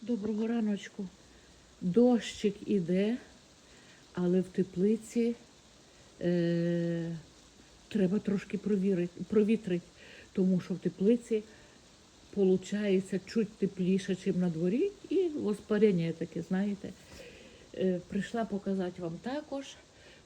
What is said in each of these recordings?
Доброго раночку. Дощик іде, але в теплиці е, треба трошки провітрити, тому що в теплиці виходить чуть тепліше, ніж на дворі, і воспарення таке, знаєте. Е, прийшла показати вам також,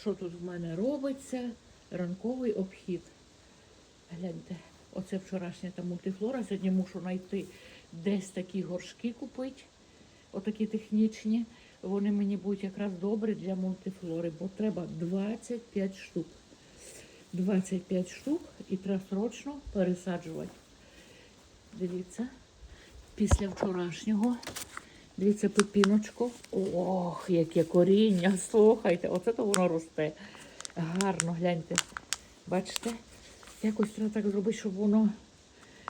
що тут в мене робиться. Ранковий обхід. Гляньте, оце вчорашня та мультифлора. Сьогодні мушу знайти десь такі горшки купити, отакі технічні. Вони мені будуть якраз добрі для мультифлори, бо треба 25 штук. 25 штук і треба срочно пересаджувати. Дивіться, після вчорашнього. Дивіться, пепіночко. Ох, яке коріння. Слухайте, оце то воно росте. Гарно, гляньте. Бачите? Якось треба так зробити, щоб воно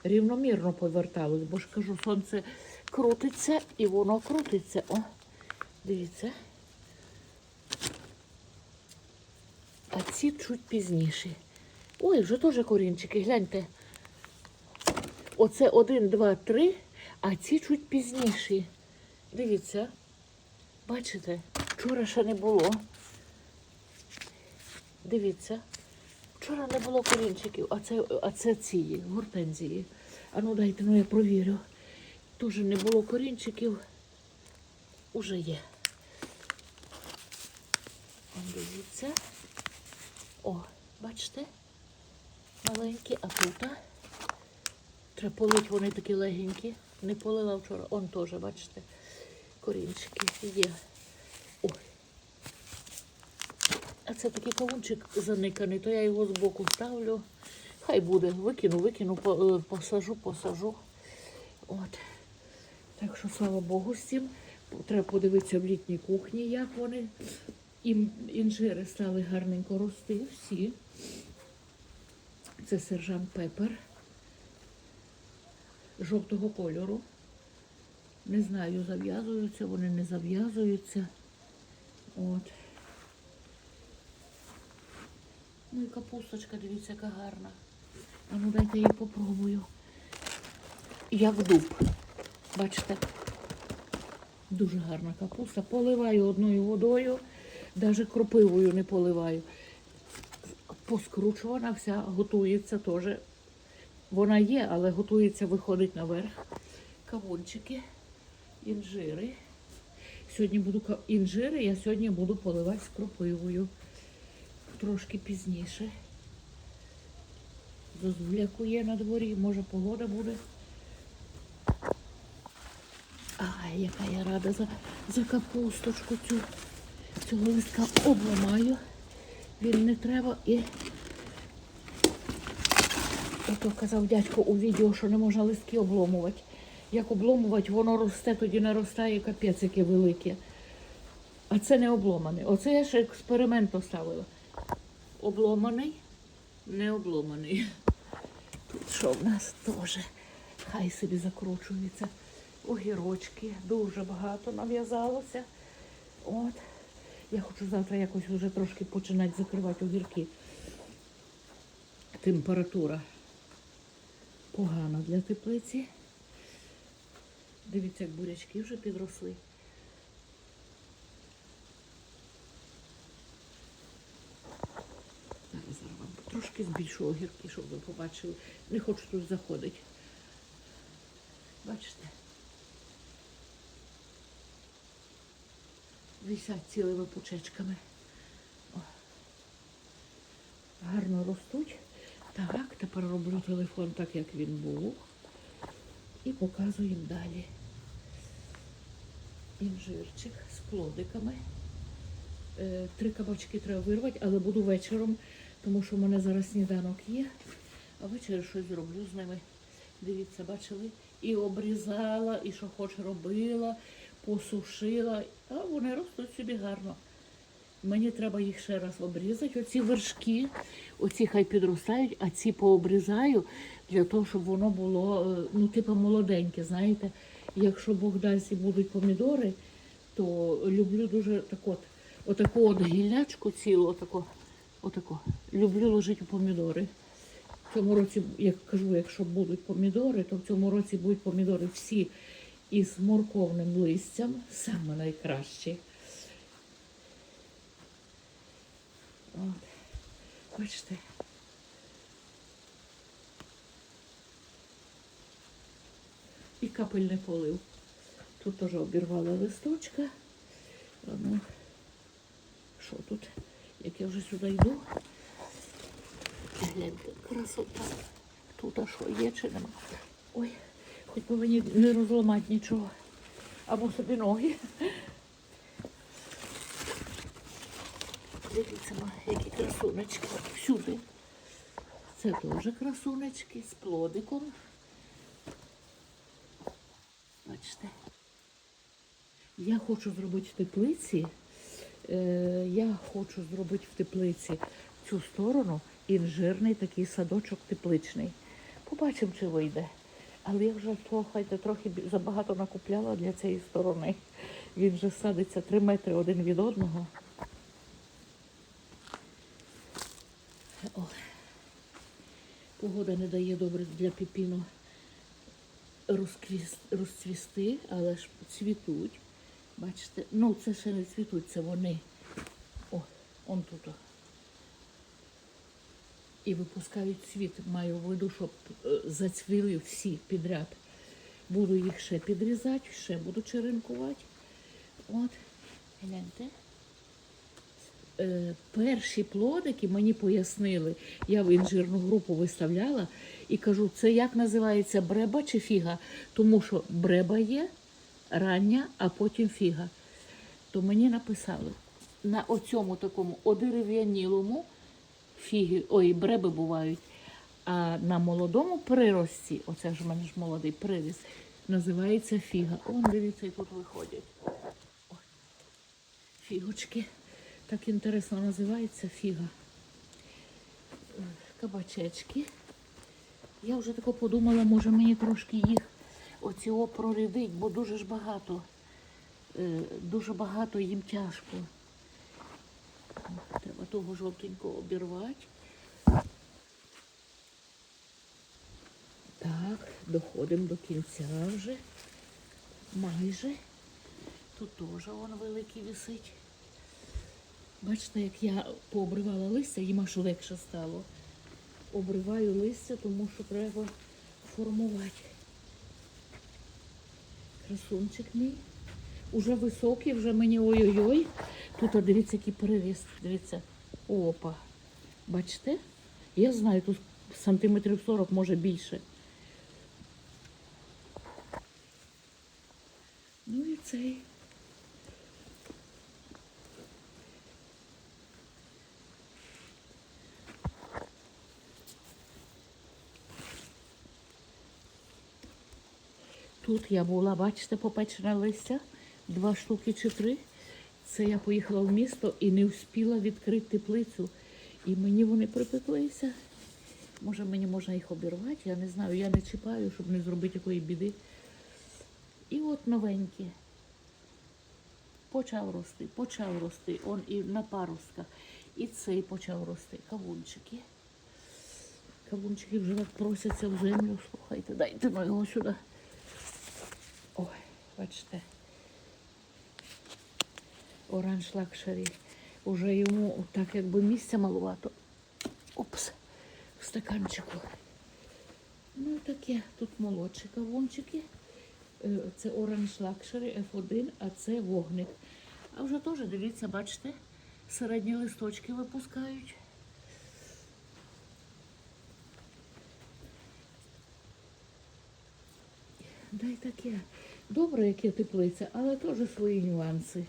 рівномірно поверталось, бо ж кажу, сонце крутиться і воно крутиться. О, дивіться. А ці чуть пізніші. Ой, вже теж корінчики, гляньте. Оце один, два, три, а ці чуть пізніші. Дивіться. Бачите, вчора ще не було. Дивіться. Вчора не було корінчиків, а це, а це ці гортензії. А ну дайте, ну я провірю. Теж не було корінчиків. Уже є. Дивіться. О, бачите? Маленькі, а тут. Треба полить, вони такі легенькі. Не полила вчора. Он теж, бачите, корінчики є. Ой. Це такий кавунчик заниканий, то я його збоку ставлю. Хай буде. Викину, викину, е, посажу, посажу. От. Так що, слава Богу, цим. Треба подивитися в літній кухні, як вони. Ім, інжири стали гарненько рости. Всі. Це сержант Пепер. Жовтого кольору. Не знаю, зав'язуються, вони не зав'язуються. От. Ну і капусточка, дивіться, яка гарна. А ну дайте її попробую. Як дуб. Бачите? Дуже гарна капуста. Поливаю одною водою, навіть кропивою не поливаю. Поскручувана вся, готується теж. Вона є, але готується, виходить наверх. Кавунчики, інжири. Сьогодні буду інжири, я сьогодні буду поливати з кропивою трошки пізніше. Зозуляку є на дворі, може погода буде. Ай, яка я рада за, за капусточку цю. Цього листка обламаю. Він не треба і. Ото казав дядько у відео, що не можна листки обломувати. Як обломувати, воно росте, тоді наростає капець, яке велике. А це не обломане. Оце я ще експеримент поставила. Обломаний, не обломаний. Тут що в нас теж? Хай собі закручується. Огірочки дуже багато нав'язалося. От. Я хочу завтра якось вже трошки починати закривати огірки. Температура погана для теплиці. Дивіться, як бурячки вже підросли. Зараз зараз вам трошки збільшу огірки, щоб ви побачили. Не хочу тут заходити. Бачите? Висять цілими пучечками. О. Гарно ростуть. Так, тепер роблю телефон так, як він був. І показую їм далі. Інжирчик з плодиками. Е, Три кабачки треба вирвати, але буду вечором, тому що в мене зараз сніданок є. А ввечері щось зроблю з ними. Дивіться, бачили? І обрізала, і що хоч робила, посушила. А вони ростуть собі гарно. Мені треба їх ще раз обрізати. Оці вершки, оці хай підростають, а ці пообрізаю для того, щоб воно було, е, ну, типу молоденьке, знаєте. Якщо Бог дасть і будуть помідори, то люблю дуже так от, отаку от гіллячку цілу, отаку, отаку. Люблю ложити помідори. В цьому році, як кажу, якщо будуть помідори, то в цьому році будуть помідори всі із морковним листям, саме найкращі. От. Бачите. І капельний полив. Тут теж обірвала листочка. Ну, що тут? Як я вже сюди йду? Гляньте, красота. Тут а що є чи нема? Ой, хоч би мені не розламати нічого. Або собі ноги. Дивіться, які красунечки. Всюди. Це теж красунечки з плодиком. Бачите. Я хочу зробити теплиці. Е, я хочу зробити в теплиці цю сторону інжирний такий садочок тепличний. Побачимо, чи вийде. Але я вже слухайте, трохи забагато накупляла для цієї сторони. Він вже садиться 3 метри один від одного. О. Погода не дає добре для піпіну розквіс- розцвісти, але ж цвітуть. Бачите, ну це ще не цвітуть, це вони. О, он тут. І випускають цвіт. Маю в виду, щоб е, зацвіли всі підряд. Буду їх ще підрізати, ще буду черенкувати. От, гляньте. Е, перші плодики мені пояснили, я в інжирну групу виставляла і кажу, це як називається бреба чи фіга? Тому що бреба є рання, а потім фіга. То мені написали на оцьому такому одерев'янілому фіги, ой, бреби бувають. А на молодому прирості, оце ж в мене ж молодий приріст, називається фіга. Он, дивіться, і тут виходять. Ой, фігочки. Так інтересно називається фіга. Кабачечки. Я вже тако подумала, може мені трошки їх оці о прорядить, бо дуже ж багато. Е, Дуже багато їм тяжко. Треба того жовтенького обірвати. Так, доходимо до кінця вже. Майже. Тут теж воно великий висить. Бачите, як я пообривала листя, їм аж легше стало. Обриваю листя, тому що треба формувати. Красунчик мій. Уже високий, вже мені ой-ой-ой. Тут а, дивіться, який переріст. Дивіться. Опа. Бачите? Я знаю, тут сантиметрів 40, може більше. Ну і цей. Тут я була, бачите, попечене листя, два штуки чи три. Це я поїхала в місто і не встигла відкрити теплицю. І мені вони припеклися. Може, мені можна їх обірвати, я не знаю, я не чіпаю, щоб не зробити якої біди. І от новенькі. Почав рости, почав рости. Он і на парустках. І цей почав рости. Кавунчики. Кавунчики вже просяться в землю. Слухайте, дайте ну його сюди. Ой, бачите. Оранж лакшері. Уже йому так якби місця малувато. Опс, в стаканчику. Ну таке, тут молодші кавунчики. Е, Це оранж лакшері F1, а це вогник. А вже теж, дивіться, бачите, середні листочки випускають. Дай таке. Добре, яке теплиця, але теж свої нюанси.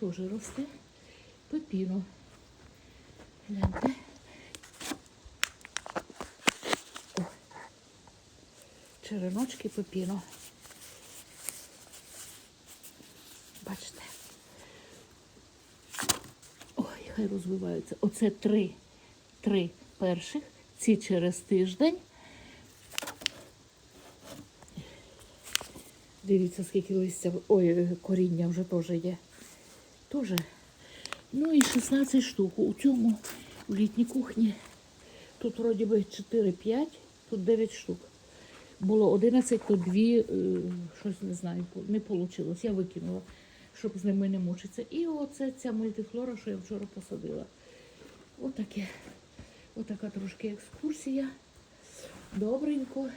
Теж росте пепіно. Гляньте. О. Череночки пепіно. Бачите. Ой, хай розвиваються. Оце три, три перших. Ці через тиждень. Дивіться, скільки листя, ой, коріння вже теж є. Теж. Ну і 16 штук. У цьому в літній кухні. Тут вроді би 4-5, тут 9 штук. було 11, то дві, е, щось не знаю, не вийшло. Я викинула, щоб з ними не мучитися. І оце ця мультифлора, що я вчора посадила. Отаке. Отака трошки екскурсія. Добренько.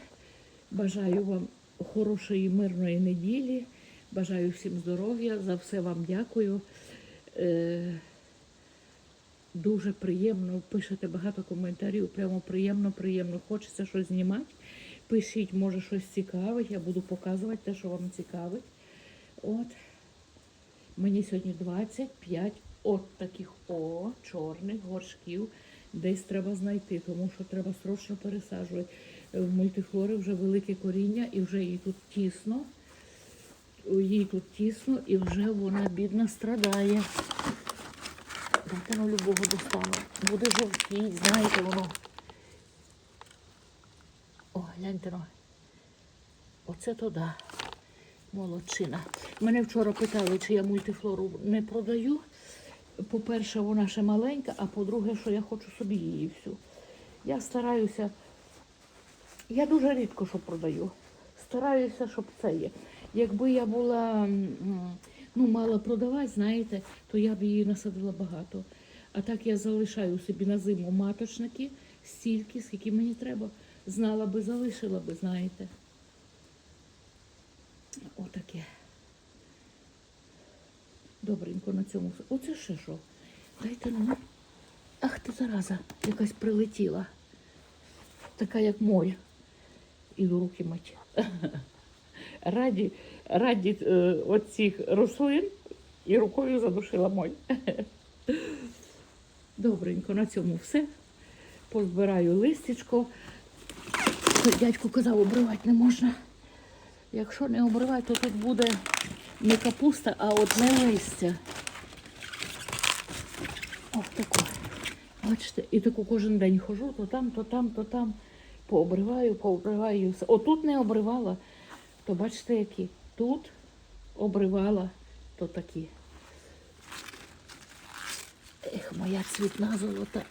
Бажаю вам хорошої, мирної неділі. Бажаю всім здоров'я. За все вам дякую. Е, дуже приємно. Пишете багато коментарів. Прямо приємно, приємно. Хочеться щось знімати. Пишіть, може, щось цікавить. Я буду показувати те, що вам цікавить. От. Мені сьогодні 25 от таких о, чорних горшків. Десь треба знайти, тому що треба срочно пересаджувати. Е, В мультифлори вже велике коріння і вже їй тут тісно. Їй тут тісно і вже вона бідна страдає. Дайте на любого достану. Буде жовтіть, знаєте, воно. О, гляньте ну. Оце то да. Молодчина. Мене вчора питали, чи я мультифлору не продаю. По-перше, вона ще маленька, а по-друге, що я хочу собі її всю. Я стараюся, я дуже рідко що продаю. Стараюся, щоб це є. Якби я була ну, мала продавати, знаєте, то я б її насадила багато. А так я залишаю собі на зиму маточники стільки, скільки мені треба. Знала би, залишила би, знаєте. Отаке. Добренько на цьому. Оце ще що? Дайте нам. Ах ти зараза, якась прилетіла. Така, як моль. Іду руки мить. Раді, раді е, оцих рослин і рукою задушила моль. Добренько, на цьому все. Позбираю листячко. Дядько казав, обривати не можна. Якщо не обривати, то тут буде не капуста, а одне листя. Ось тако. Бачите, і таку кожен день хожу, то там, то там, то там. Пообриваю, пообриваю. Отут не обривала, то бачите, які. Тут обривала, то такі. Ех, моя цвітна золота.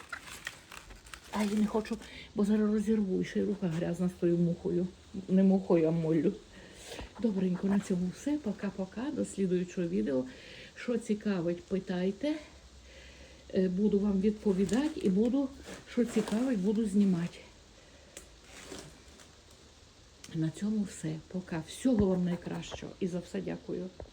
А я не хочу, бо зараз розірву, і ще рука грязна з тою мухою. Не мухою, а моллю. Добренько, на цьому все. Пока-пока. До слідуючого відео. Що цікавить, питайте. Е, Буду вам відповідати і буду, що цікавить, буду знімати. На цьому все. Пока. Всього вам найкращого і за все дякую.